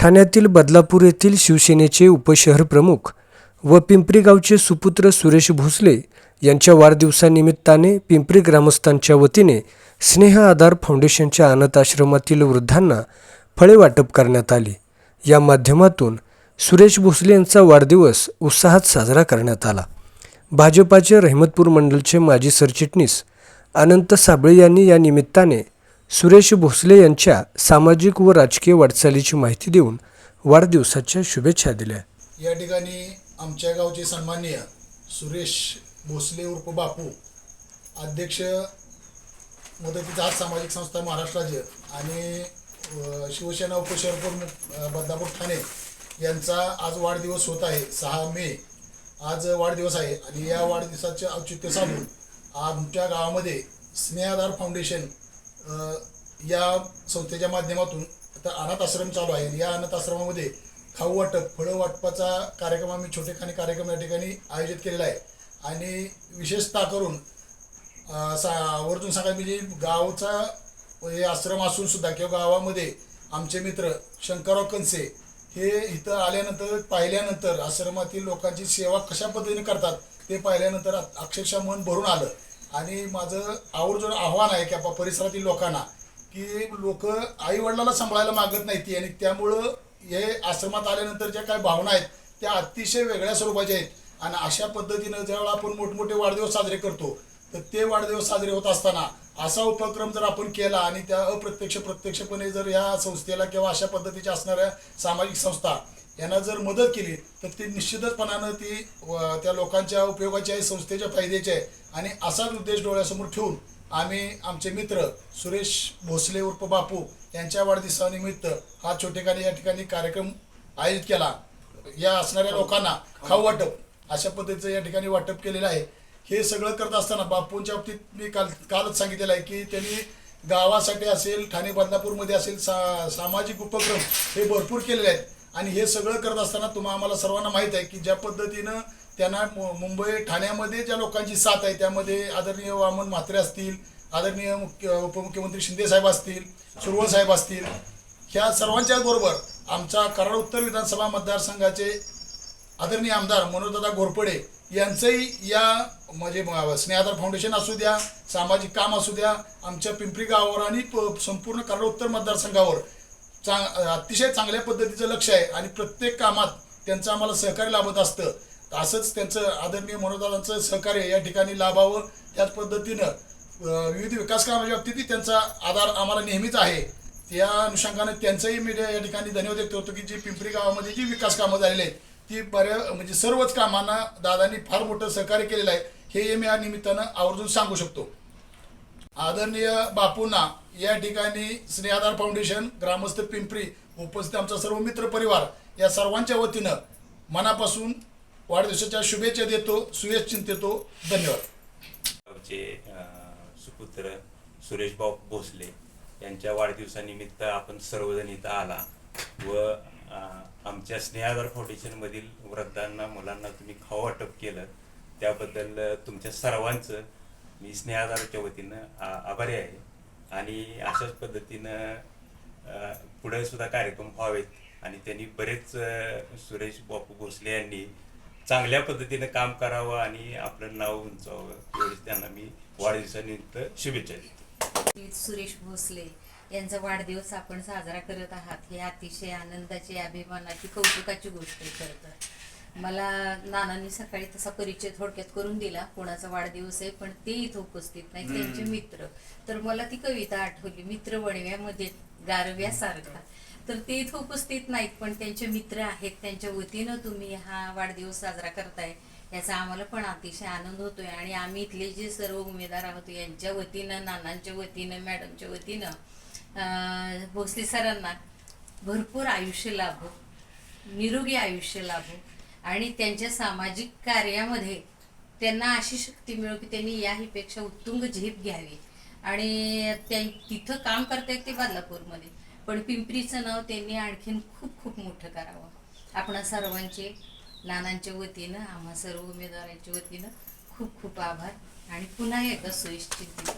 ठाण्यातील बदलापूर येथील शिवसेनेचे उपशहर प्रमुख व पिंपरी गावचे सुपुत्र सुरेश भोसले यांच्या वाढदिवसानिमित्ताने पिंपरी ग्रामस्थांच्या वतीने स्नेह आधार फाउंडेशनच्या अनाथ आश्रमातील वृद्धांना फळे वाटप करण्यात आले. या माध्यमातून सुरेश भोसले यांचा वाढदिवस उत्साहात साजरा करण्यात आला. भाजपाचे रहमतपूर मंडलचे माजी सरचिटणीस अनंत साबळे यांनी या निमित्ताने सुरेश भोसले यांच्या सामाजिक व राजकीय वाटचालीची माहिती देऊन वाढदिवसाच्या शुभेच्छा दिल्या. या ठिकाणी आमच्या गावचे सन्माननीय सुरेश भोसले उर्फ बापू अध्यक्ष मदतीचा आज सामाजिक संस्था महाराष्ट्र राज्य आणि शिवसेना उपशहरपूर बदलापूर ठाणे यांचा आज वाढदिवस होत आहे सहा मे. आज वाढदिवस आहे आणि या वाढदिवसाचे औचित्य साधून आमच्या गावामध्ये स्नेहाधार फाउंडेशन या संस्थेच्या माध्यमातून आता अनाथ आश्रम चालू आहे. या अनाथ आश्रमामध्ये खाऊ वाटप फळं वाटपाचा कार्यक्रम आम्ही छोटेखानी कार्यक्रम या ठिकाणी आयोजित केलेला आहे. आणि विशेषतः करून सा आवर्जून सांगायला म्हणजे गावचा हे आश्रम असून सुद्धा किंवा गावामध्ये आमचे मित्र शंकरराव कनसे हे इथं आल्यानंतर पाहिल्यानंतर आश्रमातील लोकांची सेवा कशा पद्धतीने करतात ते पाहिल्यानंतर अक्षरशः मन भरून आलं. आणि माझं आवर्जून आव्हान आहे की आपल्या परिसरातील लोकांना की लोक आई वडिलांना सांभाळायला मागत नाही आणि त्यामुळं हे आश्रमात आल्यानंतर ज्या काही भावना आहेत त्या अतिशय वेगळ्या स्वरूपाच्या आहेत. आणि अशा पद्धतीनं ज्यावेळेला आपण मोठमोठे वाढदिवस साजरे करतो तर ते वाढदिवस साजरे होत असताना असा उपक्रम जर आपण केला आणि त्या अप्रत्यक्ष प्रत्यक्षपणे जर या संस्थेला किंवा अशा पद्धतीच्या असणाऱ्या सामाजिक संस्था यांना जर मदत केली तर ती निश्चितचपणानं ती त्या लोकांच्या उपयोगाची आहे संस्थेच्या फायद्याची आहे. आणि असाच उद्देश डोळ्यासमोर ठेवून आम्ही आमचे मित्र सुरेश भोसले उर्फ बापू यांच्या वाढदिवसानिमित्त हा छोटेखानी या ठिकाणी कार्यक्रम आयोजित केला. या असणाऱ्या लोकांना खाऊ वाटप अशा पद्धतीचं या ठिकाणी वाटप केलेलं आहे. हे सगळं करत असताना बापूंच्या बाबतीत मी काल कालच सांगितलेलं आहे की त्यांनी गावासाठी असेल ठाणे बदलापूरमध्ये असेल सा सामाजिक उपक्रम हे भरपूर केलेले आहेत. आणि हे सगळं करत असताना तुम्हा आम्हाला सर्वांना माहीत आहे की ज्या पद्धतीनं त्यांना मु- मुंबई ठाण्यामध्ये ज्या लोकांची साथ आहे त्यामध्ये आदरणीय वामन म्हात्रे असतील आदरणीय मुख्य उपमुख्यमंत्री शिंदे साहेब असतील सुरवळ साहेब असतील ह्या सर्वांच्या बरोबर आमचा कराड उत्तर विधानसभा मतदारसंघाचे आदरणीय आमदार मनोजदादा घोरपडे यांचंही या म्हणजे म- स्नेहाधार फाउंडेशन असू द्या सामाजिक काम असू द्या आमच्या पिंपरी गावावर आणि प- संपूर्ण कराड उत्तर मतदारसंघावर चांग अतिशय चांगल्या पद्धतीचं लक्ष आहे आणि प्रत्येक कामात त्यांचं आम्हाला सहकार्य लाभत असतं. असंच त्यांचं आदरणीय मनोदादांचं सहकार्य या ठिकाणी लाभावं त्याच पद्धतीनं विविध विकास कामाच्या बाबतीतही त्यांचा आधार आम्हाला नेहमीच आहे. त्या अनुषंगाने त्यांचंही मी या ठिकाणी धन्यवाद व्यक्त होतो की जी पिंपरी गावामध्ये जी विकास कामं झालेली आहेत ती बऱ्या म्हणजे सर्वच कामांना दादांनी फार मोठं सहकार्य केलेलं आहे हे मी या निमित्तानं आवर्जून सांगू शकतो. आदरणीय बापूंना या ठिकाणी स्नेहाधार फाउंडेशन ग्रामस्थ पिंपरी उपस्थित आमचा सर्व मित्र परिवार या सर्वांच्या वतीनं मनापासून वाढदिवसाच्या शुभेच्छा देतो सुयश देतो. धन्यवाद. आमचे सुपुत्र सुरेश भाऊ भोसले यांच्या वाढदिवसानिमित्त आपण सर्वजण इथं आला व आमच्या स्नेहाधार फाउंडेशनमधील वृद्धांना मुलांना तुम्ही खाऊ वाटप केलं त्याबद्दल तुमच्या सर्वांचं मी स्नेहाधारच्या वतीनं आ- आभारी आहे. आणि अशाच पद्धतीनं पुढे सुद्धा कार्यक्रम व्हावेत. आणि त्यांनी बरेच सुरेश बापू भोसले यांनी चांगल्या पद्धतीनं काम करावं आणि आपलं नाव उंचावं एवढीच त्यांना मी वाढदिवसानिमित्त शुभेच्छा देतो. सुरेश भोसले. यांचा वाढदिवस आपण साजरा करत आहात हे अतिशय आनंदाची अभिमानाची कौतुकाची गोष्ट आहे खरं तर. मला नानांनी सकाळी तसा परिचय थोडक्यात करून दिला कोणाचा वाढदिवस आहे पण ते इथं उपस्थित नाही त्यांचे मित्र. तर मला ती कविता आठवली मित्र वणव्यामध्ये गारव्यासारखा. तर ते इथं उपस्थित नाहीत पण त्यांचे मित्र आहेत त्यांच्या वतीनं तुम्ही हा वाढदिवस साजरा करताय याचा आम्हाला पण अतिशय आनंद होतोय. आणि आम्ही इथले जे सर्व उमेदवार आहोत यांच्या वतीनं नानांच्या वतीनं मॅडमच्या वतीनं भोसले सरांना भरपूर आयुष्य लाभो निरोगी आयुष्य लाभो आणि त्यांच्या सामाजिक कार्यामध्ये त्यांना अशी शक्ती मिळो की त्यांनी याहीपेक्षा उत्तुंग झेप घ्यावी. आणि त्या तिथं काम करतायत ते बदलापूरमध्ये. पण पिंपरीचं नाव त्यांनी आणखीन खूप खूप मोठं करावं. आपण सर्वांचे नानांच्या वतीनं आम्हा सर्व उमेदवारांच्या वतीनं खूप खूप आभार. आणि पुन्हा एकदा सुनिश्चित